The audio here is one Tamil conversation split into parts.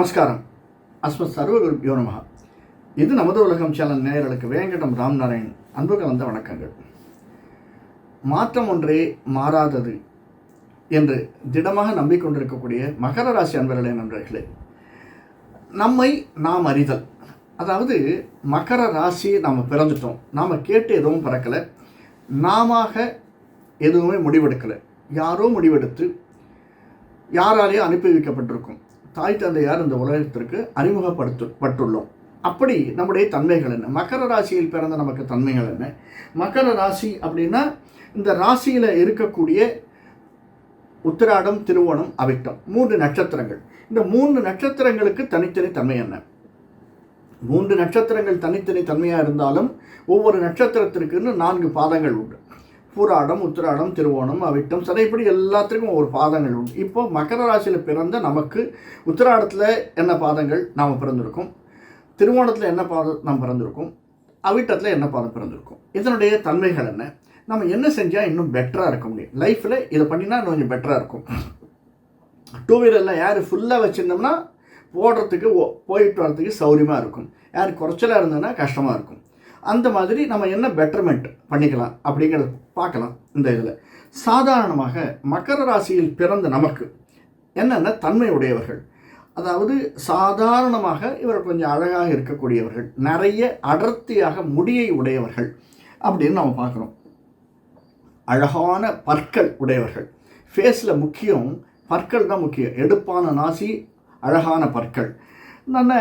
நமஸ்காரம். அஸ்மத் சர்வகுரு யோனமகா இது நமது உலகம் சேனல் நேயர்களுக்கு வேங்கடம் ராம்நாராயண் அன்பு கலந்த வணக்கங்கள். மாற்றம் ஒன்றே மாறாதது என்று திடமாக நம்பிக்கொண்டிருக்கக்கூடிய மகர ராசி அன்பர்களே நண்பர்களே நம்மை நாம் அறிதல். அதாவது மகர ராசி நாம் பிறந்துட்டோம். நாம் கேட்டு எதுவும் பிறக்கலை. நாம எதுவுமே முடிவெடுக்கலை. யாரோ முடிவெடுத்து யாராலேயோ அனுப்பி வைக்கப்பட்டிருக்கும். தாய் தந்தையார் இந்த உலகத்திற்கு அறிமுகப்படுத்து பட்டுள்ளோம். அப்படி நம்முடைய தன்மைகள் என்ன? மகர ராசியில் பிறந்த நமக்கு தன்மைகள் என்ன? மகர ராசி அப்படின்னா இந்த ராசியில் இருக்கக்கூடிய உத்திராடம் திருவோணம் அவிட்டம். மூன்று நட்சத்திரங்கள். இந்த மூன்று நட்சத்திரங்களுக்கு தனித்தனி தன்மை என்ன? மூன்று நட்சத்திரங்கள் தனித்தனி தன்மையாக இருந்தாலும் ஒவ்வொரு நட்சத்திரத்திற்குன்னு நான்கு பாதங்கள் உண்டு. பூராடம் உத்திராடம் திருவோணம் அவிட்டம் சரி இப்படி எல்லாத்துக்கும் ஒரு பாதங்கள் உண்டு. இப்போ மகர ராசியில் பிறந்த நமக்கு உத்திராடத்தில் என்ன பாதங்கள்? நாம் பிறந்திருக்கோம். திருவோணத்தில் என்ன பாதம் நாம் பிறந்திருக்கோம்? அவிட்டத்தில் என்ன பாதம் பிறந்திருக்கும்? இதனுடைய தன்மைகள் என்ன? நம்ம என்ன செஞ்சால் இன்னும் பெட்டராக இருக்க முடியும்? லைஃப்பில் இதை பண்ணினா இன்னும் கொஞ்சம் பெட்டராக இருக்கும். டூ வீலரில் யார் ஃபுல்லாக வச்சுருந்தோம்னா போடுறதுக்கு போயிட்டு வரதுக்கு சௌரியமாக இருக்கும். யார் குறைச்சலாக இருந்ததுன்னா கஷ்டமாக இருக்கும். அந்த மாதிரி நம்ம என்ன பெட்டர்மெண்ட் பண்ணிக்கலாம் அப்படிங்கிறத பார்க்கலாம் இந்த இதில். சாதாரணமாக மகர ராசியில் பிறந்த நமக்கு என்னென்ன தன்மை உடையவர்கள் அதாவது சாதாரணமாக இவர் கொஞ்சம் அழகாக இருக்கக்கூடியவர்கள் நிறைய அடர்த்தியாக முடியை உடையவர்கள் அப்படின்னு நம்ம பார்க்குறோம். அழகான பற்கள் உடையவர்கள். ஃபேஸில் முக்கியம் பற்கள் தான் முக்கியம். எடுப்பான நாசி அழகான பற்கள். நல்ல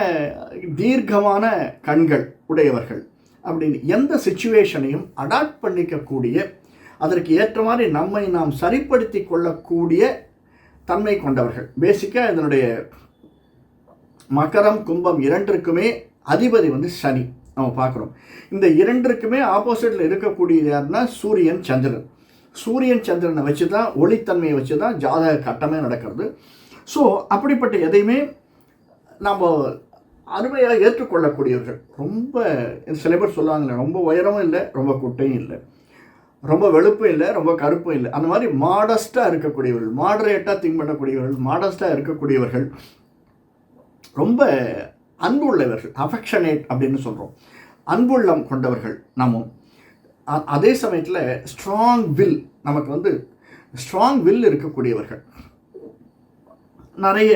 தீர்க்கமான கண்கள் உடையவர்கள். அப்படின்னு எந்த சுச்சுவேஷனையும் அடாப்ட் பண்ணிக்கக்கூடிய அதற்கு ஏற்ற மாதிரி நம்மை நாம் சரிப்படுத்தி கொள்ளக்கூடிய தன்மை கொண்டவர்கள். பேசிக்காக இதனுடைய மகரம் கும்பம் இரண்டிற்குமே அதிபதி வந்து சனி. நம்ம பார்க்குறோம். இந்த இரண்டிற்குமே ஆப்போசிட்டில் இருக்கக்கூடியது யாருன்னா சூரியன் சந்திரன். சூரியன் சந்திரனை வச்சு தான் ஒளித்தன்மையை வச்சு தான் ஜாதக கட்டமே நடக்கிறது. ஸோ அப்படிப்பட்ட எதையுமே நம்ம அருமையாக ஏற்றுக்கொள்ளக்கூடியவர்கள். ரொம்ப சில பேர் சொல்லுவாங்களே ரொம்ப உயரமும் இல்லை ரொம்ப குட்டையும் இல்லை. ரொம்ப வெளுப்பும் இல்லை ரொம்ப கருப்பும் இல்லை. அந்த மாதிரி மாடஸ்ட்டாக இருக்கக்கூடியவர்கள் மாடரேட்டாக திங்க் பண்ணக்கூடியவர்கள் மாடஸ்ட்டாக இருக்கக்கூடியவர்கள் ரொம்ப அன்புள்ளவர்கள் அஃபெக்ஷனேட் அப்படின்னு சொல்கிறோம் அன்புள்ளம் கொண்டவர்கள் நாமும் அதே சமயத்தில் ஸ்ட்ராங் வில் நமக்கு வந்து ஸ்ட்ராங் வில் இருக்கக்கூடியவர்கள். நிறைய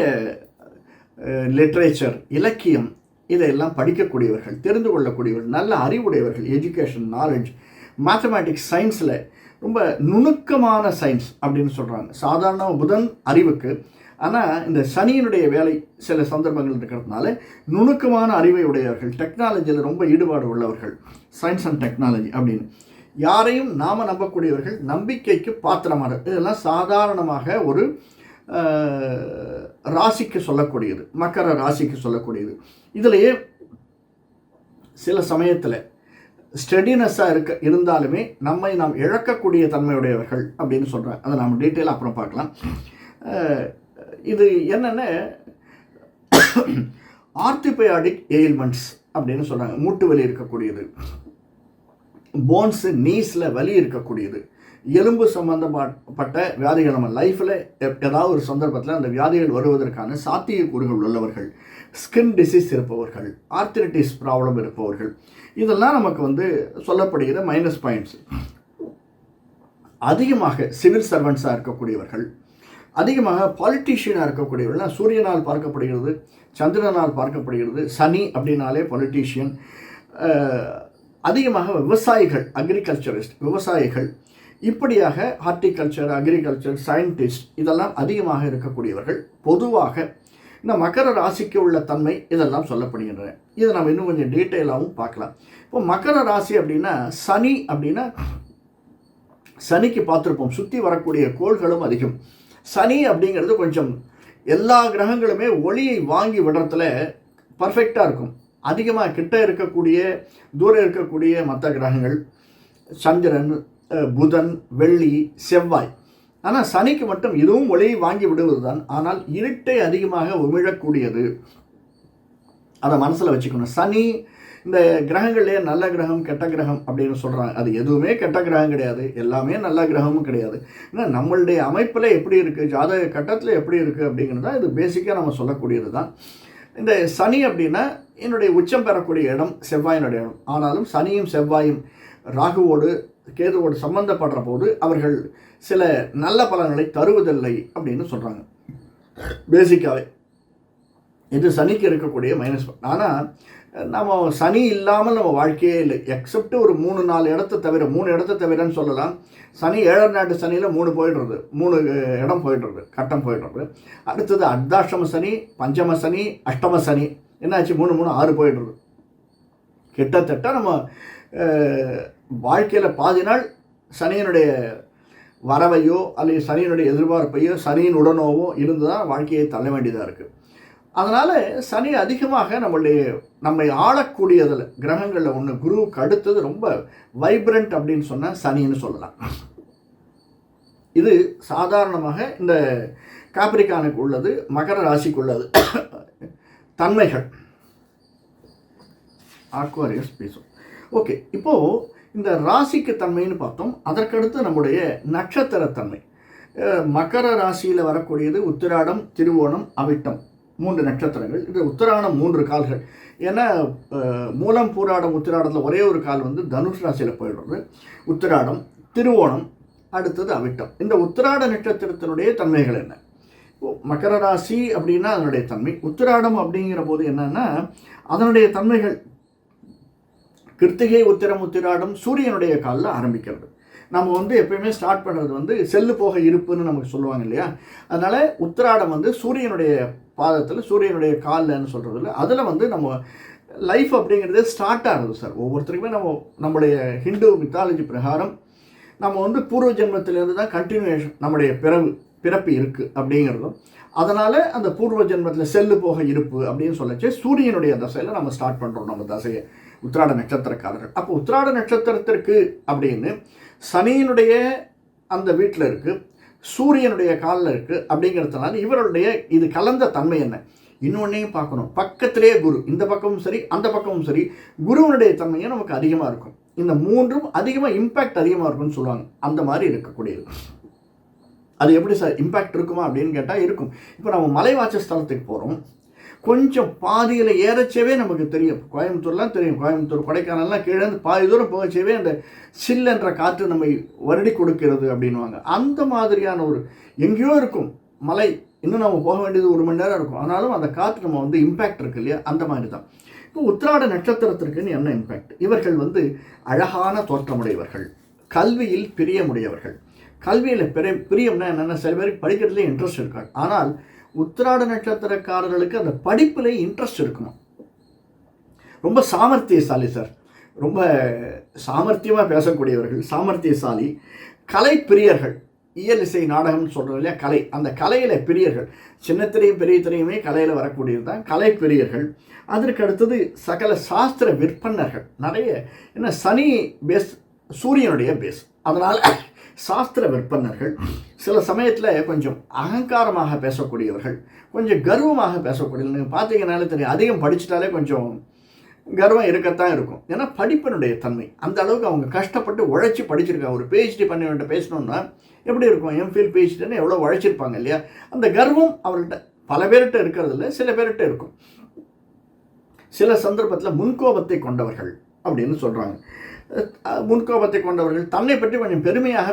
லிட்ரேச்சர் இலக்கியம் இதையெல்லாம் படிக்கக்கூடியவர்கள் தெரிந்து கொள்ளக்கூடியவர்கள் நல்ல அறிவுடையவர்கள் எஜுகேஷன் நாலேஜ் மேத்தமேட்டிக்ஸ் சயின்ஸில் ரொம்ப நுணுக்கமான சயின்ஸ் அப்படின்னு சொல்கிறாங்க சாதாரண புதன் அறிவுக்கு. ஆனால் இந்த சனியினுடைய வேலை சில சந்தர்ப்பங்கள் இருக்கிறதுனால நுணுக்கமான அறிவை உடையவர்கள் டெக்னாலஜியில் ரொம்ப ஈடுபாடு உள்ளவர்கள் சயின்ஸ் அண்ட் டெக்னாலஜி அப்படின்னு. யாரையும் நாம நம்பக்கூடியவர்கள் நம்பிக்கைக்கு பாத்திரமான இதெல்லாம் சாதாரணமாக ஒரு ராசிக்கு சொல்லக்கூடியது மக்கர ராசிக்கு சொல்லக்கூடியது. இதிலேயே சில சமயத்தில் ஸ்டெடினஸ்ஸாக இருக்க இருந்தாலுமே நம்மை நாம் இழக்கக்கூடிய தன்மையுடையவர்கள் அப்படின்னு சொல்கிறேன் அதை நாம் டீட்டெயில் அப்புறம் பார்க்கலாம். இது என்னென்ன ஆர்த்திபயாடிக் எயில்மெண்ட்ஸ் அப்படின்னு சொல்கிறாங்க மூட்டு வலி இருக்கக்கூடியது. போன்ஸு நீஸில் வலி இருக்கக்கூடியது. எலும்பு சம்பந்தப்பட்ட வியாதிகள் நம்ம லைஃப்பில் ஏதாவது ஒரு சந்தர்ப்பத்தில் அந்த வியாதிகள் வருவதற்கான சாத்தியக்கூறுகள் உள்ளவர்கள் ஸ்கின் டிசீஸ் இருப்பவர்கள் ஆர்த்திரிட்டிஸ் ப்ராப்ளம் இருப்பவர்கள் இதெல்லாம் நமக்கு வந்து சொல்லப்படுகிற மைனஸ் பாயிண்ட்ஸ் அதிகமாக சிவில் சர்வன்ஸாக இருக்கக்கூடியவர்கள் அதிகமாக பாலிட்டிஷியனாக இருக்கக்கூடியவர்கள் சூரியனால் பார்க்கப்படுகிறது சந்திரனால் பார்க்கப்படுகிறது சனி அப்படின்னாலே பொலிட்டீஷியன் அதிகமாக விவசாயிகள் அக்ரிகல்ச்சரிஸ்ட் விவசாயிகள் இப்படியாக ஹார்டிகல்ச்சர் அக்ரிகல்ச்சர் சயின்டிஸ்ட் இதெல்லாம் அதிகமாக இருக்கக்கூடியவர்கள் பொதுவாக இந்த மகர ராசிக்கு உள்ள தன்மை இதெல்லாம் சொல்லப்படுகின்றன. இதை நம்ம இன்னும் கொஞ்சம் டீட்டெயிலாகவும் பார்க்கலாம். இப்போ மகர ராசி அப்படின்னா சனி அப்படின்னா சனிக்கு பார்த்துருப்போம். சுற்றி வரக்கூடிய கோள்களும் அதிகம். சனி அப்படிங்கிறது கொஞ்சம் எல்லா கிரகங்களுமே ஒளியை வாங்கி விடுறதுல பர்ஃபெக்டாக இருக்கும். அதிகமாக கிட்ட இருக்கக்கூடிய தூரம் இருக்கக்கூடிய மற்ற கிரகங்கள் சந்திரன் புதன் வெள்ளி செவ்வாய். ஆனால் சனிக்கு மட்டும் இதுவும் ஒளியை வாங்கி விடுவது தான் ஆனால் இருட்டை அதிகமாக உமிழக்கூடியது. அதை மனசில் வச்சுக்கணும். சனி இந்த கிரகங்கள்லேயே நல்ல கிரகம் கெட்ட கிரகம் அப்படின்னு சொல்கிறாங்க அது எதுவுமே கெட்ட கிரகம் கிடையாது. எல்லாமே நல்ல கிரகமும் கிடையாது. ஏன்னா நம்மளுடைய அமைப்பில் எப்படி இருக்குது ஜாதக கட்டத்தில் எப்படி இருக்குது அப்படிங்கிறது தான் இது பேசிக்காக நம்ம சொல்லக்கூடியது தான் இந்த சனி அப்படின்னா என்னுடைய உச்சம் பெறக்கூடிய இடம் செவ்வாயினுடைய இடம். ஆனாலும் சனியும் செவ்வாயும் ராகுவோடு கேதுவோடு சம்பந்தப்படுற போது அவர்கள் சில நல்ல பலன்களை தருவதில்லை அப்படின்னு சொல்கிறாங்க பேசிக்காகவே இது சனிக்கு இருக்கக்கூடிய மைனஸ் ஆனால் நம்ம சனி இல்லாமல் நம்ம வாழ்க்கையே இல்லை. எக்ஸப்ட் ஒரு மூணு நாலு இடத்த தவிர மூணு இடத்த தவிரன்னு சொல்லலாம். சனி ஏழாம் நாட்டு சனியில் மூணு போயிடுறது. மூணு இடம் போயிடுறது. கட்டம் போயிடுறது. அடுத்தது அர்த்தாஷ்டம சனி பஞ்சம சனி அஷ்டம சனி. என்னாச்சு? மூணு மூணு ஆறு போயிடுறது. கிட்டத்தட்ட நம்ம வாழ்க்கையில் பாதி நாள் சனியினுடைய வரவையோ அல்லது சனியினுடைய எதிர்பார்ப்பையோ சனியின் உடனோவோ இருந்து தான் வாழ்க்கையை தள்ள வேண்டியதாக இருக்குது அதனால் சனி அதிகமாக நம்மளுடைய நம்மை ஆளக்கூடியதில் கிரகங்களில் ஒன்று குருவுக்கு அடுத்தது ரொம்ப வைப்ரண்ட் அப்படின்னு சொன்னால் சனின்னு சொல்லலாம். இது சாதாரணமாக இந்த காப்பிரிக்கானுக்கு உள்ளது மகர ராசிக்கு உள்ளது. தன்மைகள். ஆக்வாரியஸ் பேசும் ஓகே இப்போது இந்த ராசிக்கு தன்மைன்னு பார்த்தோம். அதற்கடுத்து நம்முடைய நட்சத்திரத்தன்மை மகர ராசியில் வரக்கூடியது உத்திராடம் திருவோணம் அவிட்டம். மூன்று நட்சத்திரங்கள். இது உத்திராடம் மூன்று கால்கள். ஏன்னா மூலம் பூராடம் உத்திராடத்தில் ஒரே ஒரு கால் வந்து தனுஷ் ராசியில் போயிடுறது. உத்திராடம் திருவோணம் அடுத்தது அவிட்டம். இந்த உத்திராட நட்சத்திரத்தினுடைய தன்மைகள் என்ன? மகர ராசி அப்படின்னா அதனுடைய தன்மை. உத்திராடம் அப்படிங்கிற போது என்னன்னா அதனுடைய தன்மைகள் கிருத்திகை உத்திரம் உத்திராடம் சூரியனுடைய காலில் ஆரம்பிக்கிறது. நம்ம வந்து எப்பயுமே ஸ்டார்ட் பண்ணுறது வந்து செல்லு போக இருப்புன்னு நமக்கு சொல்லுவாங்க இல்லையா? அதனால் உத்திராடம் வந்து சூரியனுடைய பாதத்தில் சூரியனுடைய காலில்னு இல்லை அதில் வந்து நம்ம லைஃப் அப்படிங்கிறதே ஸ்டார்ட் ஆகுது சார் ஒவ்வொருத்தருக்குமே நம்ம நம்முடைய ஹிந்து மித்தாலஜி பிரகாரம் நம்ம வந்து பூர்வ ஜென்மத்திலேருந்து தான் கண்டினியூஷன் நம்முடைய பிறவு பிறப்பு இருக்குது அப்படிங்கிறதும் அதனால் அந்த பூர்வ ஜென்மத்தில் செல்லு போக இருப்பு அப்படின்னு சொல்லச்சு சூரியனுடைய தசையில் நம்ம ஸ்டார்ட் பண்ணுறோம் நம்ம தசையை. உத்திராட நட்சத்திரக்காரர்கள் அப்போ உத்திராட நட்சத்திரத்திற்கு அப்படின்னு சனியினுடைய அந்த வீட்டில் இருக்குது சூரியனுடைய காலில் இருக்குது அப்படிங்கிறதுனால இவருடைய இது கலந்த தன்மை என்ன? இன்னொன்னையும் பார்க்கணும். பக்கத்திலே குரு. இந்த பக்கமும் சரி அந்த பக்கமும் சரி குருவனுடைய தன்மையும் நமக்கு அதிகமாக இருக்கும். இந்த மூன்றும் அதிகமாக இம்பேக்ட் அதிகமாக இருக்கும்னு சொல்லுவாங்க. அந்த மாதிரி இருக்கக்கூடியது. அது எப்படி சார் இம்பேக்ட் இருக்குமா அப்படின்னு கேட்டால் இருக்கும். இப்போ நம்ம மலைவாச்ச ஸ்தலத்துக்கு போகிறோம் கொஞ்சம் பாதியில் ஏறச்சவே நமக்கு தெரியும். கோயம்புத்தூர்லாம் தெரியும். கோயம்புத்தூர் கொடைக்கானல்லாம் கீழே பாதி தூரம் போகச்சவே அந்த சில் என்ற காற்று நம்மை வருடி கொடுக்கிறது அப்படின்வாங்க அந்த மாதிரியான ஒரு எங்கேயோ இருக்கும் மலை. இன்னும் நம்ம போக வேண்டியது ஒரு மணி நேரம் இருக்கும். ஆனாலும் அந்த காற்று நம்ம வந்து இம்பேக்ட் இருக்கு இல்லையா? அந்த மாதிரி தான் இப்போ உத்திராட நட்சத்திரத்திற்குன்னு என்ன இம்பேக்ட் இவர்கள் வந்து அழகான தோற்றமுடையவர்கள். கல்வியில் பிரியமுடையவர்கள். கல்வியில் பிரிய பிரியம்னா என்னென்ன சில பேருக்கு படிக்கிறதுலேயே இன்ட்ரெஸ்ட் இருக்காது. ஆனால் உத்திராட நட்சத்திரக்காரர்களுக்கு அந்த படிப்பில் இன்ட்ரெஸ்ட் இருக்கணும். ரொம்ப சாமர்த்தியசாலி சார். ரொம்ப சாமர்த்தியமாக பேசக்கூடியவர்கள் சாமர்த்தியசாலி கலை பிரியர்கள் இயல் இசை நாடகம்னு சொல்கிறது இல்லையா? கலை. அந்த கலையில் பிரியர்கள். சின்னத்திரையும் பெரிய திரையுமே கலையில் வரக்கூடியது தான் கலை பிரியர்கள் அதற்கு அடுத்தது சகல சாஸ்திர விற்பனர்கள் நிறைய என்ன சனி பேஸ் சூரியனுடைய பேஸ் அதனால் சாஸ்திர விற்பனர்கள் சில சமயத்தில் கொஞ்சம் அகங்காரமாக பேசக்கூடியவர்கள் கொஞ்சம் கர்வமாக பேசக்கூடியவர்கள். நீங்கள் தெரியும் அதிகம் படிச்சிட்டாலே கொஞ்சம் கர்வம் இருக்கத்தான் இருக்கும். ஏன்னா படிப்பினுடைய தன்மை. அந்த அளவுக்கு அவங்க கஷ்டப்பட்டு உழைச்சி படிச்சிருக்காங்க. ஒரு பிஹெச்டி பண்ண வேண்டிய பேசணுன்னா எப்படி இருக்கும்? எம்ஃபில் பிஹெச்டின்னு எவ்வளோ உழைச்சிருப்பாங்க இல்லையா? அந்த கர்வம் அவர்கிட்ட பல பேர்கிட்ட இருக்கிறதில்ல சில பேர்கிட்ட இருக்கும். சில சந்தர்ப்பத்தில் முன்கோபத்தை கொண்டவர்கள் அப்படின்னு சொல்கிறாங்க முன்கோபத்தை கொண்டவர்கள் தன்னை பற்றி கொஞ்சம் பெருமையாக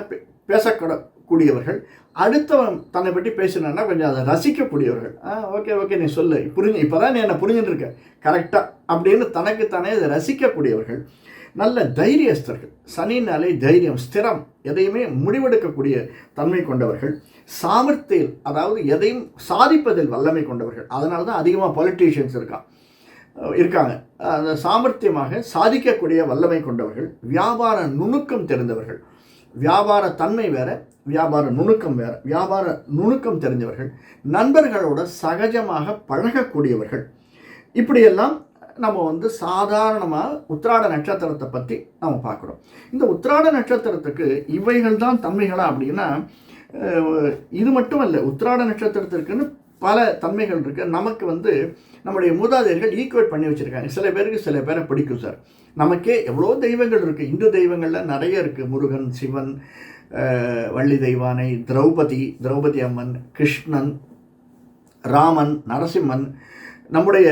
பேசக்கூடக்கூடியவர்கள். அடுத்தவன் தன்னை பற்றி பேசினான்னா கொஞ்சம் அதை ரசிக்கக்கூடியவர்கள். ஆ ஓகே ஓகே நீ சொல்லு. புரிஞ்சு இப்போ தான் நீ என்னை புரிஞ்சுட்டு இருக்க கரெக்டாக அப்படின்னு தனக்குத்தானே அதை ரசிக்கக்கூடியவர்கள். நல்ல தைரியஸ்தர்கள். சனினாலே தைரியம் ஸ்திரம் எதையுமே முடிவெடுக்கக்கூடிய தன்மை கொண்டவர்கள். சாமர்த்தியில் அதாவது எதையும் சாதிப்பதில் வல்லமை கொண்டவர்கள். அதனால தான் அதிகமாக பொலிட்டீஷியன்ஸ் இருக்கான். இருக்காங்க. அந்த சாமர்த்தியமாக சாதிக்கக்கூடிய வல்லமை கொண்டவர்கள் வியாபார நுணுக்கம் தெரிந்தவர்கள். வியாபார தன்மை வேற வியாபார நுணுக்கம் வேற வியாபார நுணுக்கம் தெரிஞ்சவர்கள் நண்பர்களோட சகஜமாக பழகக்கூடியவர்கள். இப்படியெல்லாம் நம்ம வந்து சாதாரணமாக உத்திராட நட்சத்திரத்தை பற்றி நம்ம பார்க்குறோம். இந்த உத்திராட நட்சத்திரத்துக்கு இவைகள் தான் தன்மைகளா அப்படின்னா இது மட்டும் இல்லை உத்திராட நட்சத்திரத்திற்குன்னு பல தன்மைகள் இருக்குது நமக்கு வந்து நம்முடைய மூதாதையர்கள் ஈக்குவேட் பண்ணி வச்சுருக்காங்க. சில பேருக்கு சில பேரை பிடிக்கும் சார். நமக்கே எவ்வளோ தெய்வங்கள் இருக்குது இந்து தெய்வங்களில் நிறைய இருக்குது முருகன் சிவன் வள்ளி தெய்வானை திரௌபதி திரௌபதி அம்மன் கிருஷ்ணன் ராமன் நரசிம்மன் நம்முடைய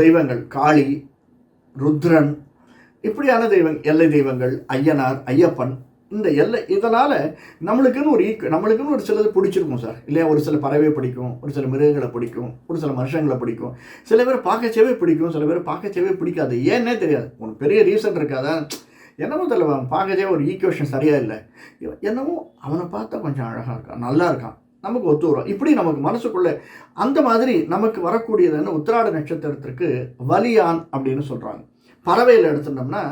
தெய்வங்கள் காளி ருத்ரன் இப்படியான தெய்வங்கள் எல்லை தெய்வங்கள் ஐயனார் ஐயப்பன் இந்த எல்லை இதனால் நம்மளுக்குன்னு ஒரு ஈக்கு நம்மளுக்குன்னு ஒரு சிலது பிடிச்சிருக்கும் சார். இல்லையா ஒரு சில பறவை பிடிக்கும் ஒரு சில மிருகங்களை பிடிக்கும் ஒரு சில மனுஷங்களை பிடிக்கும். சில பேர் பார்க்கச்சேவே பிடிக்கும் சில பேர் பார்க்கச்சேவே பிடிக்காது. ஏன்னே தெரியாது. ஒன்று பெரிய ரீசன் இருக்காதா? என்னமோ தெரியல அவன் பார்க்கச்சே ஒரு ஈக்குவேஷன் சரியாக இல்லை. என்னமோ அவனை பார்த்தா கொஞ்சம் அழகாக இருக்கான் நல்லா இருக்கான். நமக்கு ஒத்து வரும். இப்படி நமக்கு மனசுக்குள்ளே அந்த மாதிரி நமக்கு வரக்கூடியது என்ன உத்திராட நட்சத்திரத்திற்கு வலியான் அப்படின்னு சொல்கிறாங்க பறவையில் எடுத்துட்டோம்னா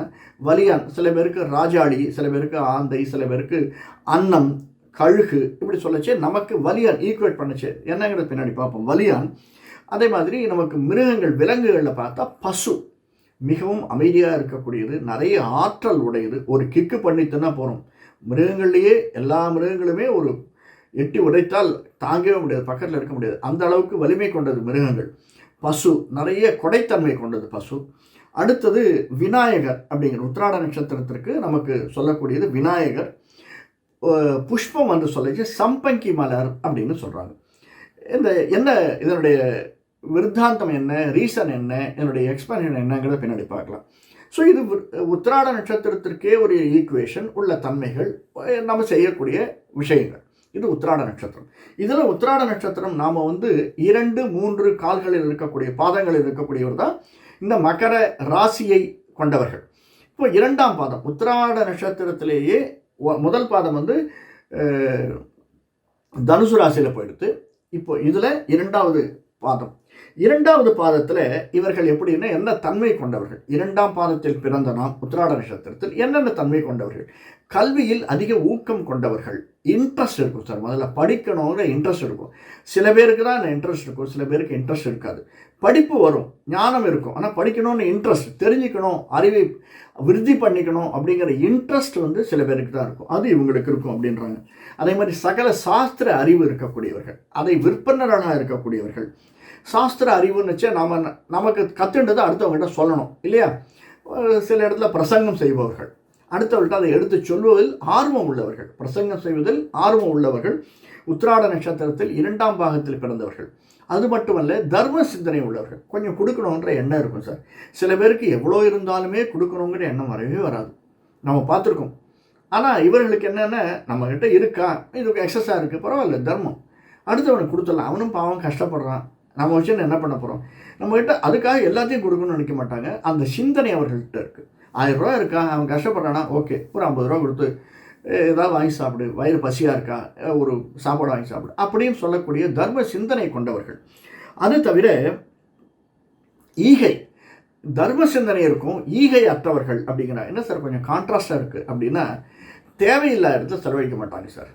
வலியான் சில பேருக்கு ராஜாளி சில பேருக்கு ஆந்தை சில பேருக்கு அன்னம் கழுகு இப்படி சொல்லச்சு. நமக்கு வலியான் ஈக்குவேட் பண்ணுச்சு. என்னங்கிறது பின்னாடி பார்ப்போம். வலியான் அதே மாதிரி நமக்கு மிருகங்கள் விலங்குகளில் பார்த்தா பசு. மிகவும் அமைதியாக இருக்கக்கூடியது நிறைய ஆற்றல் உடையது. ஒரு கிக்கு பண்ணிட்டுனா போகிறோம் மிருகங்கள்லேயே எல்லா மிருகங்களுமே ஒரு எட்டி உடைத்தால் தாங்கவே முடியாது பக்கத்தில் இருக்க முடியாது. அந்த அளவுக்கு வலிமை கொண்டது மிருகங்கள். பசு நிறைய கொடைத்தன்மை கொண்டது பசு. அடுத்தது விநாயகர் அப்படிங்கிற உத்திராட நட்சத்திரத்திற்கு நமக்கு சொல்லக்கூடியது விநாயகர். புஷ்பம் என்று சொல்லிச்சு சம்பங்கி மலர் அப்படின்னு சொல்கிறாங்க இந்த என்ன இதனுடைய விருத்தாந்தம் என்ன ரீசன் என்ன என்னுடைய எக்ஸ்பிளனேஷன் என்னங்கிறத பின்னாடி பார்க்கலாம். ஸோ இது உத்திராட நட்சத்திரத்திற்கே ஒரு ஈக்குவேஷன் உள்ள தன்மைகள் நம்ம செய்யக்கூடிய விஷயங்கள். இது உத்திராட நட்சத்திரம். இதில் உத்திராட நட்சத்திரம் நாம் வந்து இரண்டு மூன்று கால்களில் இருக்கக்கூடிய பாதங்களில் இருக்கக்கூடியவர் தான் இந்த மகர ராசியை கொண்டவர்கள். இப்போ இரண்டாம் பாதம் உத்திராட நட்சத்திரத்திலேயே முதல் பாதம் வந்து தனுசு ராசியில் போயிடுத்து இப்போ இதில் இரண்டாவது பாதம். இரண்டாவது பாதத்தில் இவர்கள் எப்படின்னா என்ன தன்மை கொண்டவர்கள்? இரண்டாம் பாதத்தில் பிறந்த நாம் உத்திராட நட்சத்திரத்தில் என்னென்ன தன்மை கொண்டவர்கள்? கல்வியில் அதிக ஊக்கம் கொண்டவர்கள். இன்ட்ரெஸ்ட் இருக்கும் சார். முதல்ல படிக்கணுங்கிற இன்ட்ரெஸ்ட் இருக்கும். சில பேருக்கு தான் இன்ட்ரெஸ்ட் இருக்கும். சில பேருக்கு இன்ட்ரெஸ்ட் இருக்காது. படிப்பு வரும் ஞானம் இருக்கும். ஆனால் படிக்கணும்னு இன்ட்ரெஸ்ட் தெரிஞ்சுக்கணும் அறிவை விருத்தி பண்ணிக்கணும் அப்படிங்கிற இன்ட்ரெஸ்ட் வந்து சில பேருக்கு தான் இருக்கும். அது இவங்களுக்கு இருக்கும் அப்படின்றாங்க. அதே மாதிரி சகல சாஸ்திர அறிவு இருக்கக்கூடியவர்கள் அதை விற்பனராக இருக்கக்கூடியவர்கள். சாஸ்திர அறிவுன்னு வச்சா நாம நமக்கு கற்றுன்றதை அடுத்தவங்ககிட்ட சொல்லணும் இல்லையா? சில இடத்துல பிரசங்கம் செய்பவர்கள் அடுத்தவர்கள்ட்ட அதை எடுத்து சொல்வதில் ஆர்வம் உள்ளவர்கள். பிரசங்கம் செய்வதில் ஆர்வம் உள்ளவர்கள். உத்திராட நட்சத்திரத்தில் இரண்டாம் பாகத்தில் பிறந்தவர்கள். அது மட்டுமல்ல தர்ம சிந்தனை உள்ளவர்கள். கொஞ்சம் கொடுக்கணுன்ற எண்ணம் இருக்கும் சார். சில பேருக்கு எவ்வளோ இருந்தாலுமே கொடுக்கணுங்கிற எண்ணம் வரவே வராது. நம்ம பார்த்துருக்கோம். ஆனால் இவர்களுக்கு என்னென்ன நம்மக்கிட்ட இருக்கா? இதுக்கு எக்ஸஸாக இருக்குது பரவாயில்ல தர்மம். அடுத்தவனுக்கு கொடுத்துடலாம். அவனும் பாவம் கஷ்டப்படுறான். நம்ம வச்சு என்ன பண்ண போகிறோம் நம்மக்கிட்ட அதுக்காக எல்லாத்தையும் கொடுக்கணும்னு நினைக்க மாட்டாங்க. அந்த சிந்தனை அவர்கள்ட்ட இருக்குது ஆயிரம் ரூபா இருக்கா? அவன் கஷ்டப்படுறானா? ஓகே. ஒரு ஐம்பது ரூபா கொடுத்து ஏதாவது வாங்கி சாப்பிடு. வயிறு பசியாக இருக்கா? ஒரு சாப்பாடு வாங்கி சாப்பிடு. அப்படின்னு சொல்லக்கூடிய தர்ம சிந்தனை கொண்டவர்கள். அது தவிர ஈகை. தர்ம சிந்தனை இருக்கும் ஈகை அற்றவர்கள் அப்படிங்கிறாங்க. என்ன சார் கொஞ்சம் கான்ட்ராஸ்டாக இருக்குது அப்படின்னா தேவையில்லாத இடத்துல செலவழிக்க மாட்டாங்க சார்.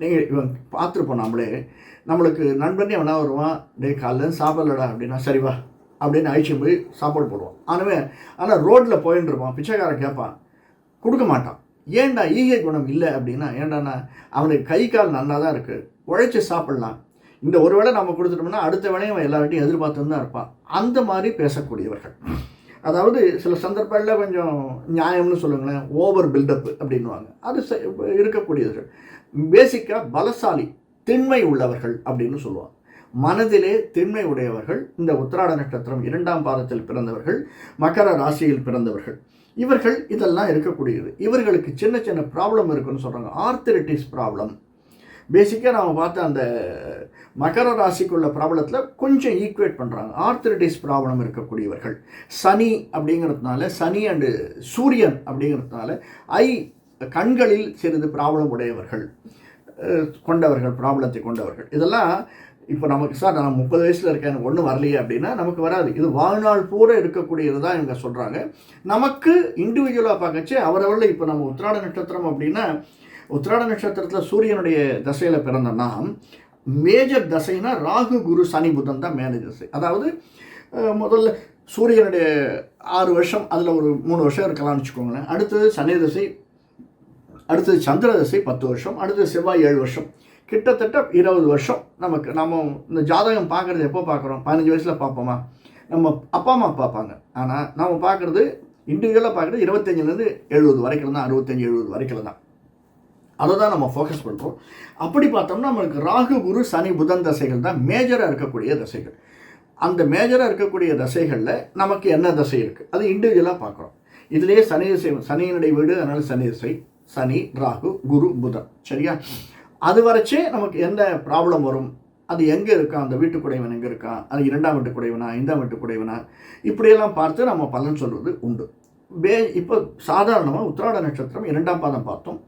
நீங்கள் இவன் பார்த்துருப்போம் நம்மளே நம்மளுக்கு நண்பனே வேணா வருவான் டே காலைல சாப்பிடலடா அப்படின்னா சரிவா அப்படின்னு அழிச்சு போய் சாப்பாடு போடுவான். ஆனவே ஆனால் ரோட்டில் போயின்னு இருப்பான் பிச்சைக்காரன் கேட்பான் கொடுக்க மாட்டான். ஏன்டா ஈகை குணம் இல்லை அப்படின்னா ஏன்டாண்ணா அவனுக்கு கை கால் நல்லா தான் இருக்குது உழைச்சி சாப்பிட்லாம். இந்த ஒரு வேளை நம்ம கொடுத்துட்டோம்னா அடுத்த வேலையும் அவன் எல்லார்ட்டையும் எதிர்பார்த்து தான் இருப்பான். அந்த மாதிரி பேசக்கூடியவர்கள். அதாவது சில சந்தர்ப்பங்களில் கொஞ்சம் நியாயம்னு சொல்லுங்களேன் ஓவர் பில்டப் அப்படின்வாங்க அது இருக்கக்கூடியவர்கள். பேசிக்காக பலசாலி திண்மை உள்ளவர்கள் அப்படின்னு சொல்லுவாங்க. மனதிலே திண்மை உடையவர்கள் இந்த உத்திராட நட்சத்திரம் இரண்டாம் பாதத்தில் பிறந்தவர்கள் மகர ராசியில் பிறந்தவர்கள். இவர்கள் இதெல்லாம் இருக்கக்கூடியது. இவர்களுக்கு சின்ன சின்ன ப்ராப்ளம் இருக்குன்னு சொல்கிறாங்க ஆர்த்திரிட்டிஸ் ப்ராப்ளம் பேசிக்காக நாம் பார்த்த அந்த மகர ராசிக்குள்ள ப்ராப்ளத்தில் கொஞ்சம் ஈக்குவேட் பண்ணுறாங்க ஆர்த்திரிட்டிஸ் ப்ராப்ளம் இருக்கக்கூடியவர்கள். சனி அப்படிங்கிறதுனால சனி அண்டு சூரியன் அப்படிங்கிறதுனால ஐ கண்களில் சிறிது ப்ராப்ளம் உடையவர்கள் கொண்டவர்கள் ப்ராப்ளத்தை கொண்டவர்கள். இதெல்லாம் இப்போ நமக்கு சார் நான் முப்பது வயசில் இருக்கேன் எனக்கு ஒன்றும் வரலையே அப்படின்னா நமக்கு வராது. இது வாழ்நாள் பூரா இருக்கக்கூடியது தான் இவங்க சொல்கிறாங்க நமக்கு இண்டிவிஜுவலாக பார்க்கச்சு அவரவரில் இப்போ நம்ம உத்திராட நட்சத்திரம் அப்படின்னா உத்திராட நட்சத்திரத்தில் சூரியனுடைய தசையில் பிறந்த நாம் மேஜர் தசைனா ராகு குரு சனி புதன் தான் மேலே தசை. அதாவது முதல்ல சூரியனுடைய ஆறு வருஷம் அதில் ஒரு மூணு வருஷம் இருக்கலாம்னு வச்சுக்கோங்களேன். அடுத்தது சனி தசை அடுத்தது சந்திர தசை பத்து வருஷம் அடுத்தது செவ்வாய் ஏழு வருஷம். கிட்டத்தட்ட இருபது வருஷம் நமக்கு நம்ம இந்த ஜாதகம் பார்க்குறது எப்போ பார்க்குறோம்? பதினஞ்சு வயசில் பார்ப்போமா? நம்ம அப்பா அம்மா பார்ப்பாங்க. ஆனால் நம்ம பார்க்குறது இண்டிவிஜுவலாக பார்க்குறது இருபத்தஞ்சிலேருந்து எழுபது வரைக்கும் தான் அறுபத்தஞ்சு எழுபது வரைக்கும் தான் அதை தான் நம்ம ஃபோக்கஸ் பண்ணுறோம் அப்படி பார்த்தோம்னா நம்மளுக்கு ராகு குரு சனி புதன் தசைகள் தான் மேஜராக இருக்கக்கூடிய தசைகள். அந்த மேஜராக இருக்கக்கூடிய தசைகளில் நமக்கு என்ன தசை இருக்குது அது இண்டிவிஜுவலாக பார்க்குறோம். இதுலேயே சனி திசை சனியினுடைய வீடு அதனால் சனி திசை சனி ராகு குரு புதன். சரியா? அது வரைச்சே நமக்கு எந்த ப்ராப்ளம் வரும்? அது எங்கே இருக்கா? அந்த வீட்டு குடைவன் எங்கே இருக்கா? அது இரண்டாம் வீட்டு குடைவனா? ஐந்தாம் வீட்டு குடைவனா? இப்படியெல்லாம் பார்த்து நம்ம பலன் சொல்வது உண்டு. பே இப்போ சாதாரணமாக உத்திராட நட்சத்திரம் இரண்டாம் பாதம் பார்த்தோம்.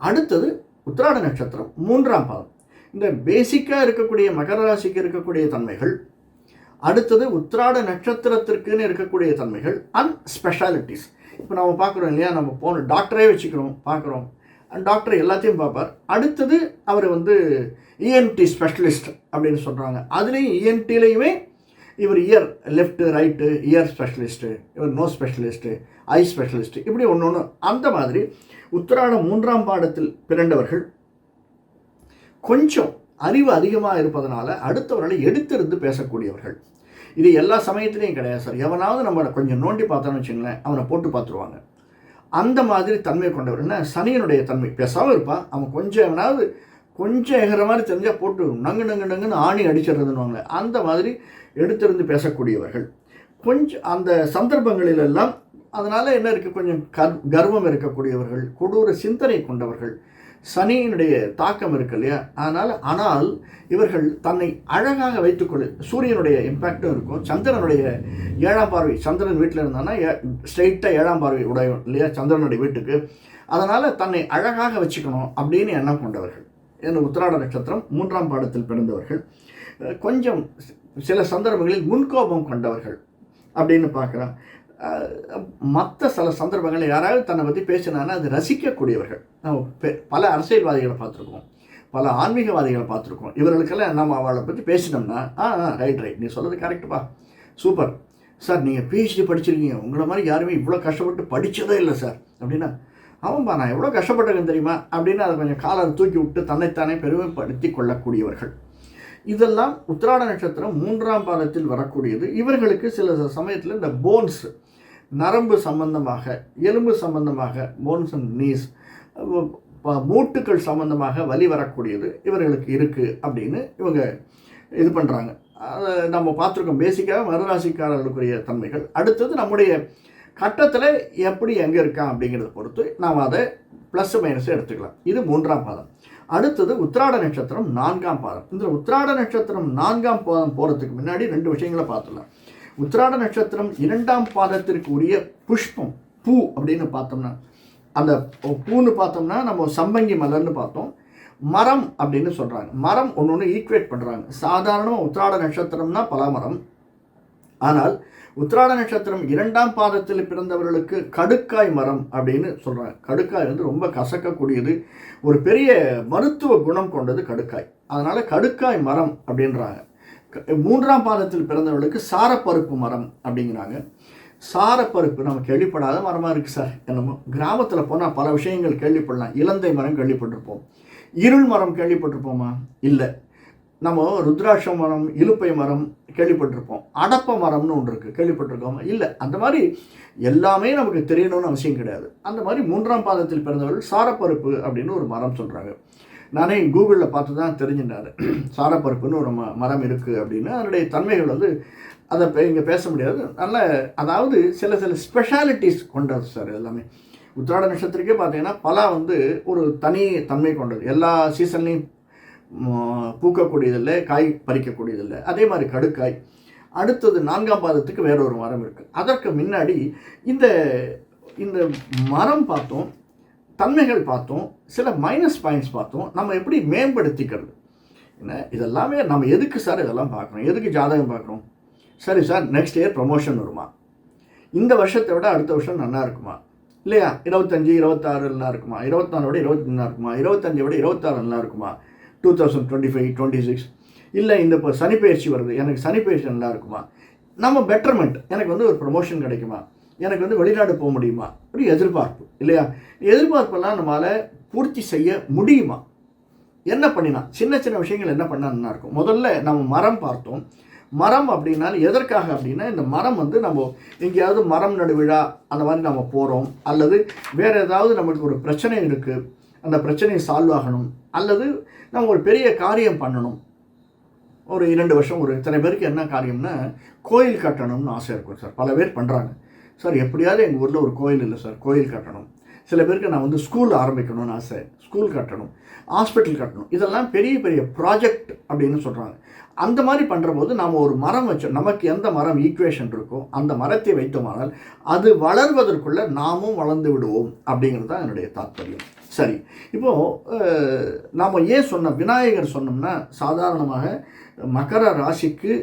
அடுத்தது உத்திராட நட்சத்திரம் மூன்றாம் பாதம். இந்த பேசிக்காக இருக்கக்கூடிய மகர ராசிக்கு இருக்கக்கூடிய தன்மைகள் அடுத்தது உத்திராட நட்சத்திரத்திற்குன்னு இருக்கக்கூடிய தன்மைகள் அண்ட் ஸ்பெஷாலிட்டிஸ் இப்போ நம்ம பார்க்குறோம் இல்லையா? நம்ம போன டாக்டரே வச்சுக்கிறோம் பார்க்குறோம். டாக்டர் எல்லாத்தையும் பார்ப்பார். அடுத்தது அவர் வந்து இஎன்டி ஸ்பெஷலிஸ்ட் அப்படின்னு சொல்கிறாங்க அதுலேயும் இஎன்டிலையுமே இவர் ear left right ear specialist இவர் நோ ஸ்பெஷலிஸ்ட்டு ஐ ஸ்பெஷலிஸ்ட்டு இப்படி ஒன்று ஒன்று அந்த மாதிரி உத்தராட மூன்றாம் பாடத்தில் பிறந்தவர்கள் கொஞ்சம் அறிவு அதிகமாக இருப்பதனால அடுத்தவர்களை எடுத்திருந்து பேசக்கூடியவர்கள். இது எல்லா சமயத்துலேயும் கிடையாது சார். எவனாவது நம்மளை கொஞ்சம் நோண்டி பார்த்தோன்னு வச்சுங்களேன் அவனை போட்டு பார்த்துருவாங்க. அந்த மாதிரி தன்மை கொண்டவர். என்ன? சனியனுடைய தன்மை. பேசாமல் இருப்பான் அவன் கொஞ்சம் எவனாவது கொஞ்சம் எகிற மாதிரி தெரிஞ்சால் போட்டு நங்கு நங்கு நங்குன்னு ஆணி அடிச்சிடுறதுன்னு அந்த மாதிரி எடுத்திருந்து பேசக்கூடியவர்கள். கொஞ்சம் அந்த சந்தர்ப்பங்களிலெல்லாம் அதனால் என்ன இருக்குது கொஞ்சம் கர் கர்வம் இருக்கக்கூடியவர்கள் கொடூர சிந்தனை கொண்டவர்கள். சனியினுடைய தாக்கம் இருக்கு இல்லையா? அதனால் ஆனால் இவர்கள் தன்னை அழகாக வைத்துக்கொள்ள சூரியனுடைய இம்பேக்டும் இருக்கும். சந்திரனுடைய ஏழாம் பார்வை சந்திரன் வீட்டில் இருந்தான்னா ஸ்ட்ரெயிட்டாக ஏழாம் பார்வை உடையும் இல்லையா? சந்திரனுடைய வீட்டுக்கு. அதனால் தன்னை அழகாக வச்சுக்கணும் அப்படின்னு எண்ணம் கொண்டவர்கள். என் உத்திராட நட்சத்திரம் மூன்றாம் பாடத்தில் பிறந்தவர்கள். கொஞ்சம் சில சந்தர்ப்பங்களில் முன்கோபம் கொண்டவர்கள் அப்படின்னு பார்க்குறான் மற்ற சில சந்தர்ப்பங்களில் யாராவது தன்னை பற்றி பேசினாங்கன்னா அது ரசிக்கக்கூடியவர்கள். நம்ம பல அரசியல்வாதிகளை பார்த்துருக்கோம். பல ஆன்மீகவாதிகளை பார்த்துருக்கோம். இவர்களுக்கெல்லாம் நம்ம அவளை பற்றி பேசினோம்னா ஆ ஆ ரைட் ரைட் நீ சொல்கிறது கரெக்டுப்பா சூப்பர். சார் நீங்கள் பிஹெச்டி படிச்சிருக்கீங்க. உங்களை மாதிரி யாருமே இவ்வளோ கஷ்டப்பட்டு படித்ததே இல்லை சார். அப்படின்னா ஆமாம்பா நான் எவ்வளோ கஷ்டப்பட்டிருக்கேன் தெரியுமா? அப்படின்னு அதை கொஞ்சம் காலர் தூக்கி விட்டு தன்னைத்தானே பெருமைப்படுத்தி கொள்ளக்கூடியவர்கள். இதெல்லாம் உத்திராட நட்சத்திரம் மூன்றாம் பாதத்தில் வரக்கூடியது. இவர்களுக்கு சில சமயத்தில் இந்த போன்ஸ் நரம்பு சம்பந்தமாக எலும்பு சம்பந்தமாக போன்ஸ் அண்ட் நீஸ் மூட்டுக்கள் சம்பந்தமாக வலி வரக்கூடியது இவர்களுக்கு இருக்குது அப்படின்னு இவங்க இது பண்ணுறாங்க அதை நம்ம பார்த்துருக்கோம். பேசிக்காக மரராசிக்காரர்களுக்குரிய தன்மைகள். அடுத்தது நம்முடைய கட்டத்தில் எப்படி எங்கே இருக்கான் அப்படிங்கிறத பொறுத்து நாம் அதை ப்ளஸ் மைனஸ் எடுத்துக்கலாம். இது மூன்றாம் பாதம். அடுத்தது உத்திராட நட்சத்திரம் நான்காம் பாதம். இந்த உத்திராட நட்சத்திரம் நான்காம் பாதம் போகிறதுக்கு முன்னாடி ரெண்டு விஷயங்களை பார்த்துடலாம். உத்திராட நட்சத்திரம் இரண்டாம் பாதத்திற்கு உரிய புஷ்பம் பூ அப்படின்னு பார்த்தோம்னா அந்த பூன்னு பார்த்தோம்னா நம்ம சம்பங்கி மலர்னு பார்த்தோம். மரம் அப்படின்னு சொல்கிறாங்க மரம் ஒன்று ஒன்று ஈக்குவேட் பண்ணுறாங்க சாதாரணமாக உத்திராட நட்சத்திரம்னா பலாமரம். ஆனால் உத்திராட நட்சத்திரம் இரண்டாம் பாதத்தில் பிறந்தவர்களுக்கு கடுக்காய் மரம் அப்படின்னு சொல்கிறாங்க கடுக்காய் வந்து ரொம்ப கசக்கக்கூடியது. ஒரு பெரிய மருத்துவ குணம் கொண்டது கடுக்காய். அதனால் கடுக்காய் மரம் அப்படின்றாங்க. மூன்றாம் பாதத்தில் பிறந்தவர்களுக்கு சாரப்பருப்பு மரம் அப்படிங்கிறாங்க. சாரப்பருப்பு நம்ம கேள்விப்படாத மரமாக இருக்குது சார். என்னமோ கிராமத்தில் போனால் பல விஷயங்கள் கேள்விப்படலாம். இலந்தை மரம் கேள்விப்பட்டிருப்போம். இருள் மரம் கேள்விப்பட்டிருப்போமா? இல்லை. நம்ம ருத்ராட்ச மரம் இலுப்பை மரம் கேள்விப்பட்டிருப்போம். அடப்ப மரம்னு ஒன்று இருக்குது கேள்விப்பட்டிருக்கோமா? இல்லை. அந்த மாதிரி எல்லாமே நமக்கு தெரியணும்னு அவசியம் கிடையாது. அந்த மாதிரி மூன்றாம் பாதத்தில் பிறந்தவர்கள் சாரப்பருப்பு அப்படின்னு ஒரு மரம் சொல்கிறாங்க நானே கூகுளில் பார்த்து தான் தெரிஞ்சிட்டாரு சாரப்பருப்புன்னு ஒரு ம மரம் இருக்குது அப்படின்னு. அதனுடைய தன்மைகள் வந்து அதை இங்கே பேச முடியாது. நல்ல அதாவது சில சில ஸ்பெஷாலிட்டிஸ் கொண்டது சார் எல்லாமே. உத்திராட நட்சத்திரக்கே பார்த்தீங்கன்னா பலா வந்து ஒரு தனி தன்மை கொண்டது. எல்லா சீசன்லேயும் பூக்கக்கூடியதில்லை காய் பறிக்கக்கூடியதில்லை. அதே மாதிரி கடுக்காய். அடுத்தது நான்காம் பாதத்துக்கு வேற ஒரு மரம் இருக்குது அதற்கு முன்னாடி இந்த இந்த மரம் பார்த்தோம் தன்மைகள் பார்த்தோம் சில மைனஸ் பாயிண்ட்ஸ் பார்த்தோம் நம்ம எப்படி மேம்படுத்திக்கிறது? என்ன? இதெல்லாமே நம்ம எதுக்கு சார் இதெல்லாம் பார்க்குறோம் எதுக்கு ஜாதகம் பார்க்குறோம் சரி சார் நெக்ஸ்ட் இயர் ப்ரமோஷன் வருமா? இந்த வருஷத்தை விட அடுத்த வருஷம் நல்லா இருக்குமா? இல்லையா? இருபத்தஞ்சி இருபத்தாறு நல்லா இருக்குமா? இருபத்தாறு விட இருபத்தி நல்லா இருக்குமா? இருபத்தஞ்சை விட இருபத்தாறு நல்லா இருக்குமா? Two thousand twenty five twenty six இல்லை இந்த இப்போ சனிப்பயிற்சி வருது. எனக்கு சனிப்பயிற்சி நல்லா இருக்குமா? நம்ம பெட்டர்மெண்ட் எனக்கு வந்து ஒரு ப்ரமோஷன் கிடைக்குமா? எனக்கு வந்து வெளிநாடு போக முடியுமா? ஒரு எதிர்பார்ப்பு. இல்லையா? எதிர்பார்ப்பெல்லாம் நம்மளால் பூர்த்தி செய்ய முடியுமா? என்ன பண்ணினா சின்ன சின்ன விஷயங்கள் என்ன பண்ணா இருக்கும்? முதல்ல நம்ம மரம் பார்த்தோம். மரம் அப்படின்னால எதற்காக அப்படின்னா இந்த மரம் வந்து நம்ம எங்கேயாவது மரம் நடுவிழா அந்த மாதிரி நம்ம போகிறோம் அல்லது வேறு ஏதாவது நம்மளுக்கு ஒரு பிரச்சனை இருக்குது அந்த பிரச்சனையை சால்வ் ஆகணும். அல்லது நம்ம ஒரு பெரிய காரியம் பண்ணணும். ஒரு இரண்டு வருஷம் ஒரு இத்தனை பேருக்கு என்ன காரியம்னா கோயில் கட்டணும்னு ஆசை இருக்கும் சார். பல பேர் பண்ணுறாங்க சார் எப்படியாவது எங்கள் ஊரில் ஒரு கோயில் இல்லை சார். கோயில் கட்டணும். சில பேருக்கு நான் வந்து ஸ்கூல் ஆரம்பிக்கணும்னு ஆசை. ஸ்கூல் கட்டணும். ஹாஸ்பிட்டல் கட்டணும். இதெல்லாம் பெரிய பெரிய ப்ராஜெக்ட் அப்படின்னு சொல்கிறாங்க அந்த மாதிரி பண்ணுறபோது நாம் ஒரு மரம் வச்சோம் நமக்கு எந்த மரம் ஈக்குவேஷன் இருக்கோ அந்த மரத்தை வைத்தோமானால் அது வளர்வதற்குள்ள நாமும் வளர்ந்து விடுவோம் அப்படிங்கிறது தான் என்னுடைய தாற்பயம் சரி. இப்போது நாம் ஏன் சொன்ன விநாயகர் சொன்னோம்னா சாதாரணமாக மகர ராசிக்கு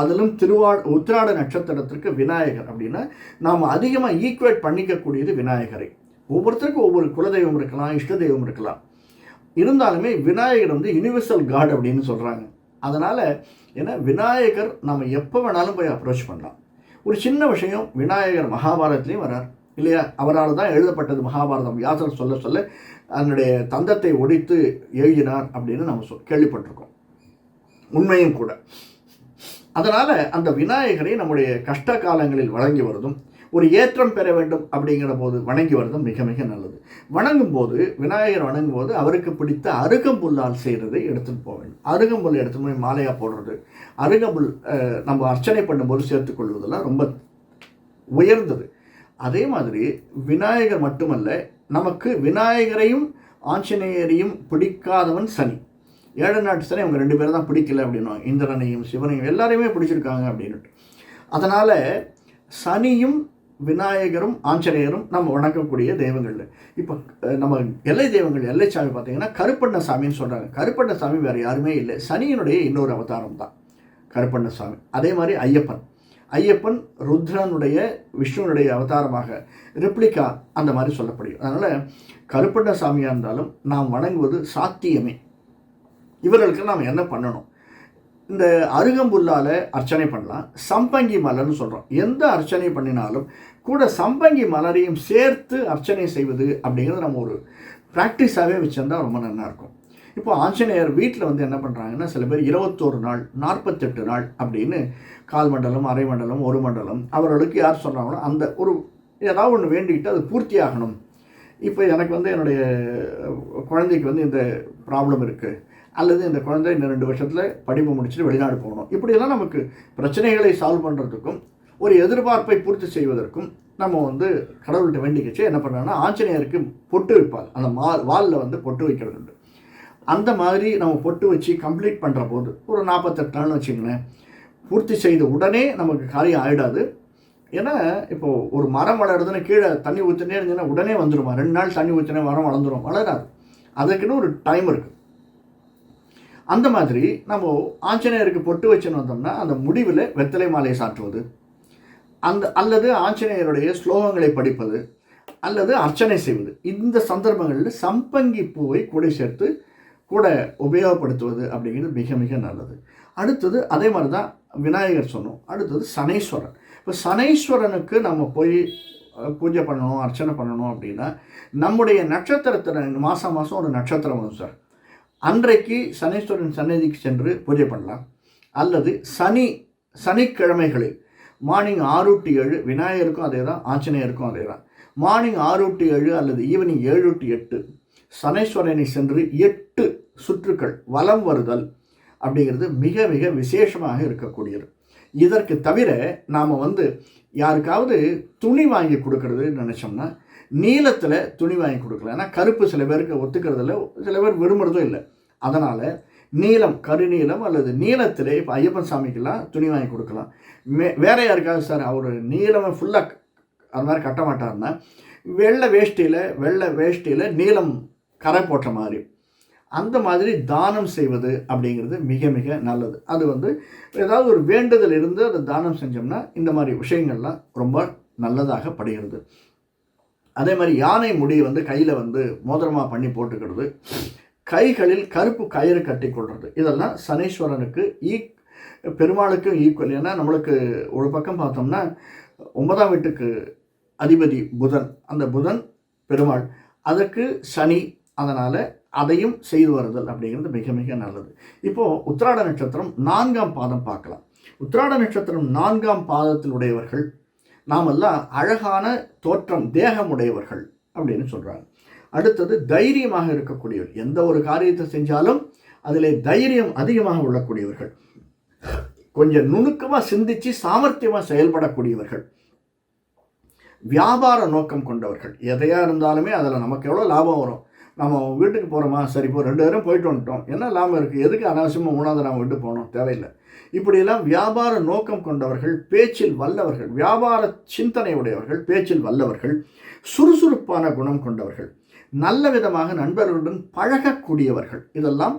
அதிலும் திருவா உத்திராட நட்சத்திரத்திற்கு விநாயகர் அப்படின்னா நாம் அதிகமாக ஈக்குவேட் பண்ணிக்கக்கூடியது விநாயகரை. ஒவ்வொருத்தருக்கும் ஒவ்வொரு குலதெய்வம் இருக்கலாம் இஷ்ட தெய்வம் இருக்கலாம். இருந்தாலுமே விநாயகர் வந்து யுனிவர்சல் காட் அப்படின்னு சொல்கிறாங்க அதனால் ஏன்னா விநாயகர் நம்ம எப்போ வேணாலும் போய் அப்ரோச் பண்ணலாம். ஒரு சின்ன விஷயம் விநாயகர் மகாபாரதத்துலேயும் வரார் இல்லையா? அவரால் தான் எழுதப்பட்டது மகாபாரதம். வியாசர் சொல்ல சொல்ல அதனுடைய தந்தத்தை ஒடித்து எழுதினார் அப்படின்னு நம்ம சொல் கேள்விப்பட்டிருக்கோம். உண்மையும் கூட. அதனால் அந்த விநாயகரை நம்முடைய கஷ்ட காலங்களில் வழங்கி வருதும் ஒரு ஏற்றம் பெற வேண்டும் அப்படிங்கிற போது வணங்கி வருது மிக மிக நல்லது. வணங்கும் போது விநாயகர் வணங்கும் போது அவருக்கு பிடித்த அருகம்புல்லால் செய்கிறதை எடுத்துகிட்டு போக வேண்டும். அருகம்புல் எடுத்து போய் மாலையாக போடுறது அருகம்புல் நம்ம அர்ச்சனை பண்ணும்போது சேர்த்துக்கொள்வதெல்லாம் ரொம்ப உயர்ந்தது. அதே மாதிரி விநாயகர் மட்டுமல்ல நமக்கு விநாயகரையும் ஆஞ்சநேயரையும் பிடிக்காதவன் சனி. ஏழு நாட்டு சனி அவங்க ரெண்டு பேரும் தான் பிடிக்கல அப்படின்னா இந்திரனையும் சிவனையும் எல்லாரையுமே பிடிச்சிருக்காங்க அப்படின்ட்டு அதனால் சனியும் விநாயகரும் ஆஞ்சநேயரும் நம்ம வணங்கக்கூடிய தெய்வங்கள் இப்போ நம்ம எல்லை தெய்வங்கள் எல்லை சாமி பார்த்தீங்கன்னா கருப்பண்ணசாமின்னு சொல்கிறாங்க கருப்பண்ணசாமி வேறு யாருமே இல்லை. சனியினுடைய இன்னொரு அவதாரம் தான். கருப்பண்ணசாமி. அதே மாதிரி ஐயப்பன். ஐயப்பன் ருத்ரனுடைய விஷ்ணுனுடைய அவதாரமாக ரிப்ளிகா அந்த மாதிரி சொல்லப்படுகிறது. அதனால் கருப்பண்ணசாமியாக இருந்தாலும் நாம் வணங்குவது சாத்தியமே. இவர்களுக்கு நாம் என்ன பண்ணணும்? இந்த அருகம்புல்லால் அர்ச்சனை பண்ணலாம். சம்பங்கி மலர்னு சொல்கிறோம் எந்த அர்ச்சனை பண்ணினாலும் கூட சம்பங்கி மலரையும் சேர்த்து அர்ச்சனை செய்வது அப்படிங்கிறது நம்ம ஒரு ப்ராக்டிஸாகவே வச்சுருந்தா ரொம்ப நல்லா இருக்கும். இப்போ ஆஞ்சநேயர் வீட்டில் வந்து என்ன பண்ணுறாங்கன்னா சில பேர் இருபத்தோரு நாள் நாற்பத்தெட்டு நாள் அப்படின்னு கால் மண்டலம் அரை மண்டலம் ஒரு மண்டலம் அவர்களுக்கு யார் சொல்கிறாங்களோ அந்த ஒரு ஏதாவது ஒன்று வேண்டிக்கிட்டு அது பூர்த்தி ஆகணும். இப்போ எனக்கு வந்து என்னுடைய குழந்தைக்கு வந்து இந்த ப்ராப்ளம் இருக்குது அல்லது இந்த குழந்தை இந்த ரெண்டு வருஷத்தில் படிப்பு முடிச்சுட்டு வெளிநாடு போகணும். இப்படியெல்லாம் நமக்கு பிரச்சனைகளை சால்வ் பண்ணுறதுக்கும் ஒரு எதிர்பார்ப்பை பூர்த்தி செய்வதற்கும் நம்ம வந்து கடவுள்கிட்ட வேண்டிக்கிச்சு. என்ன பண்ணுறாங்கன்னா ஆஞ்சநேயருக்கு பொட்டு வைப்பார். அந்த மா வாலில் வந்து பொட்டு வைக்கிறது உண்டு. அந்த மாதிரி நம்ம பொட்டு வச்சு கம்ப்ளீட் பண்ணுற போது ஒரு நாற்பத்தெட்டு டன் வச்சுங்களேன் பூர்த்தி செய்த உடனே நமக்கு காரியம் ஆகிடாது ஏன்னா இப்போது ஒரு மரம் வளருதுன்னு கீழே தண்ணி ஊற்றினே இருந்ததுன்னா உடனே வந்துடுமா ரெண்டு நாள் தண்ணி ஊற்றினே மரம் வளர்ந்துரும். வளராது. அதுக்குன்னு ஒரு டைம் இருக்குது அந்த மாதிரி நம்ம ஆஞ்சநேயருக்கு பொட்டு வச்சுன்னு வந்தோம்னா அந்த முடிவில் வெத்தலை மாலை சாற்றுவது. அந்த அல்லது ஆஞ்சநேயருடைய ஸ்லோகங்களை படிப்பது அல்லது அர்ச்சனை செய்வது. இந்த சந்தர்ப்பங்களில் சம்பங்கி பூவை கூட சேர்த்து கூட உபயோகப்படுத்துவது அப்படிங்கிறது மிக மிக நல்லது. அடுத்தது அதே மாதிரி தான் விநாயகர் சொன்னோம். அடுத்தது சனீஸ்வரன். இப்போ சனீஸ்வரனுக்கு நம்ம போய் பூஜை பண்ணணும் அர்ச்சனை பண்ணணும் அப்படின்னா நம்முடைய நட்சத்திரத்தில் மாதம் மாதம் ஒரு நட்சத்திரம் வரும் சார். அன்றைக்கு சனீஸ்வரன் சன்னதிக்கு சென்று பூஜை பண்ணலாம். அல்லது சனி சனிக்கிழமைகளில் மார்னிங் ஆறு டு ஏழு விநாயகருக்கும் அதே தான் ஆஞ்சநேயருக்கும் அதே தான் மார்னிங் ஆறு டு ஏழு அல்லது ஈவினிங் ஏழு டு எட்டு சனீஸ்வரனை சென்று எட்டு சுற்றுக்கள் வலம் வருதல் அப்படிங்கிறது மிக மிக விசேஷமாக இருக்கக்கூடியது. இதற்கு தவிர நாம் வந்து யாருக்காவது துணி வாங்கி கொடுக்கறதுன்னு நினச்சோம்னா நீளத்தில் துணி வாங்கி கொடுக்கலாம் ஏன்னா கருப்பு சில பேருக்கு ஒத்துக்கிறதில்ல சில பேர் விரும்புறதும் இல்லை. அதனால் நீளம் கருநீலம் அல்லது நீளத்தில் இப்போ ஐயப்பன் சாமிக்கெல்லாம் துணி வாங்கி கொடுக்கலாம். மே வேற யாருக்காவது சார் அவர் நீளம் ஃபுல்லாக அது மாதிரி கட்ட மாட்டாருன்னா வெள்ளை வேஷ்டியில் வெள்ளை வேஷ்டியில் நீளம் கரை போட்ட மாதிரி. அந்த மாதிரி தானம் செய்வது அப்படிங்கிறது மிக மிக நல்லது. அது வந்து ஏதாவது ஒரு வேண்டுதல் இருந்து அதை தானம் செஞ்சோம்னா இந்த மாதிரி விஷயங்கள்லாம் ரொம்ப நல்லதாக படுகிறது. அதே மாதிரி யானை முடி வந்து கையில் வந்து மோதிரமாக பண்ணி போட்டுக்கிறது. கைகளில் கருப்பு கயிறு கட்டி கொள்வது இதெல்லாம் சனீஸ்வரனுக்கு ஈ பெருமாளுக்கும் ஈக்குவல் ஏன்னா நம்மளுக்கு ஒரு பக்கம் பார்த்தோம்னா ஒன்பதாம் வீட்டுக்கு அதிபதி புதன். அந்த புதன் பெருமாள். அதற்கு சனி. அதனால் அதையும் செய்து வருதல் அப்படிங்கிறது மிக மிக நல்லது. இப்போது உத்திராட நட்சத்திரம் நான்காம் பாதம் பார்க்கலாம். உத்திராட நட்சத்திரம் நான்காம் பாதத்தில் உடையவர்கள் நாமெல்லாம் அழகான தோற்றம் தேகம் உடையவர்கள் அப்படின்னு சொல்கிறாங்க அடுத்தது தைரியமாக இருக்கக்கூடியவர். எந்த ஒரு காரியத்தை செஞ்சாலும் அதில் தைரியம் அதிகமாக உள்ளக்கூடியவர்கள். கொஞ்சம் நுணுக்கமாக சிந்திச்சு சாமர்த்தியமாக செயல்படக்கூடியவர்கள். வியாபார நோக்கம் கொண்டவர்கள். எதையாக இருந்தாலுமே அதில் நமக்கு எவ்வளோ லாபம் வரும். நம்ம வீட்டுக்கு போகிறோமா சரி இப்போ ரெண்டு பேரும் போயிட்டு வந்துட்டோம். என்ன லாபம் இருக்குது எதுக்கு அனாவசியமாக மூணாவது நம்ம விட்டு போகணும்? தேவையில்லை. இப்படியெல்லாம் வியாபார நோக்கம் கொண்டவர்கள் பேச்சில் வல்லவர்கள் வியாபார சிந்தனை உடையவர்கள் பேச்சில் வல்லவர்கள் சுறுசுறுப்பான குணம் கொண்டவர்கள் நல்ல விதமாக நண்பர்களுடன் பழகக்கூடியவர்கள். இதெல்லாம்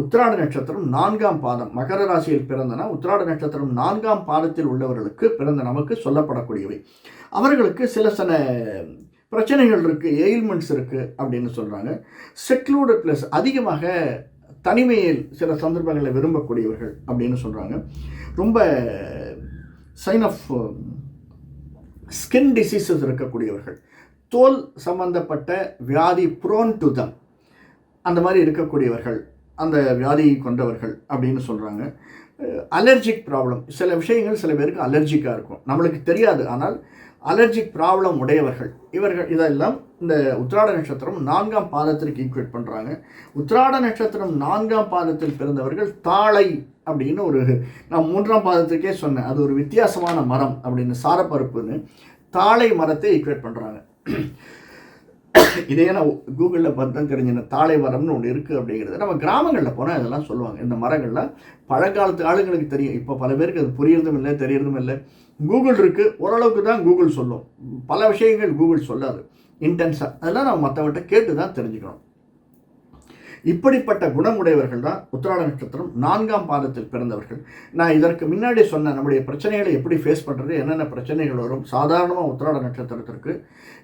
உத்திராட நட்சத்திரம் நான்காம் பாதம். மகர ராசியில் பிறந்தனா உத்திராட நட்சத்திரம் நான்காம் பாதத்தில் உள்ளவர்களுக்கு பிறந்த நமக்கு சொல்லப்படக்கூடியவை. அவர்களுக்கு சில சில பிரச்சனைகள் இருக்குது எயில்மெண்ட்ஸ் இருக்குது அப்படின்னு சொல்கிறாங்க செக்லூடட் ப்ளஸ் அதிகமாக தனிமையில் சில சந்தர்ப்பங்களில் விரும்பக்கூடியவர்கள் அப்படின்னு சொல்கிறாங்க ரொம்ப சைன் ஆஃப் ஸ்கின் டிசீசஸ் இருக்கக்கூடியவர்கள். தோல் சம்பந்தப்பட்ட வியாதி ப்ரோன் டு தம் அந்த மாதிரி இருக்கக்கூடியவர்கள் அந்த வியாதியை கொண்டவர்கள் அப்படின்னு சொல்கிறாங்க அலர்ஜிக் ப்ராப்ளம் சில விஷயங்கள் சில பேருக்கு அலர்ஜிக்காக இருக்கும். நம்மளுக்கு தெரியாது. ஆனால் அலர்ஜிக் ப்ராப்ளம் உடையவர்கள் இவர்கள் இதெல்லாம் இந்த உத்திராட நட்சத்திரம் நான்காம் பாதத்திற்கு ஈக்குவேட் பண்ணுறாங்க உத்திராட நட்சத்திரம் நான்காம் பாதத்தில் பிறந்தவர்கள் தாளை அப்படின்னு ஒரு நான் மூன்றாம் பாதத்துக்கே சொன்னேன். அது ஒரு வித்தியாசமான மரம் அப்படின்னு சாரப்பருப்புன்னு. தாளை மரத்தை ஈக்குவேட் பண்ணுறாங்க இதே நான் கூகுளில் பார்த்தா தெரிஞ்சின தாளை மரம்னு ஒன்று இருக்குது அப்படிங்கிறது. நம்ம கிராமங்களில் போனால் இதெல்லாம் சொல்லுவாங்க. இந்த மரங்கள்லாம் பழங்காலத்து ஆளுங்களுக்கு தெரியும். இப்போ பல பேருக்கு அது புரியறதும் இல்லை தெரியறதும் இல்லை. கூகுள் இருக்குது ஓரளவுக்கு தான் கூகுள் சொல்லும். பல விஷயங்கள் கூகுள் சொல்லாது. இன்டென்ஸாக அதெல்லாம் நம்ம மற்றவங்கள்ட்ட கேட்டு தான் தெரிஞ்சுக்கணும். இப்படிப்பட்ட குணமுடையவர்கள் தான் உத்திராட நட்சத்திரம் நான்காம் பாதத்தில் பிறந்தவர்கள். நான் இதற்கு முன்னாடி சொன்ன நம்முடைய பிரச்சனைகளை எப்படி ஃபேஸ் பண்ணுறது என்னென்ன பிரச்சனைகள் வரும் சாதாரணமாக உத்திராட நட்சத்திரத்திற்கு.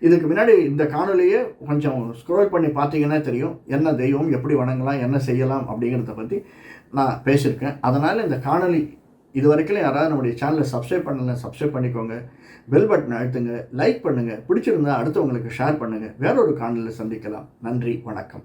இதுக்கு முன்னாடி இந்த காணொலியே கொஞ்சம் ஸ்க்ரோல் பண்ணி பார்த்தீங்கன்னா தெரியும். என்ன தெய்வம் எப்படி வணங்கலாம் என்ன செய்யலாம் அப்படிங்கிறத பற்றி நான் பேசியிருக்கேன். அதனால் இந்த காணொலி இது வரைக்கும் யாராவது நம்முடைய சேனலை சப்ஸ்கிரைப் பண்ணலை சப்ஸ்கிரைப் பண்ணிக்கோங்க. பெல் பட்டன் அழுத்துங்க லைக் பண்ணுங்கள் பிடிச்சிருந்தா அடுத்தவங்களுக்கு ஷேர் பண்ணுங்கள் வேறொரு காணலில் சந்திக்கலாம். நன்றி வணக்கம்.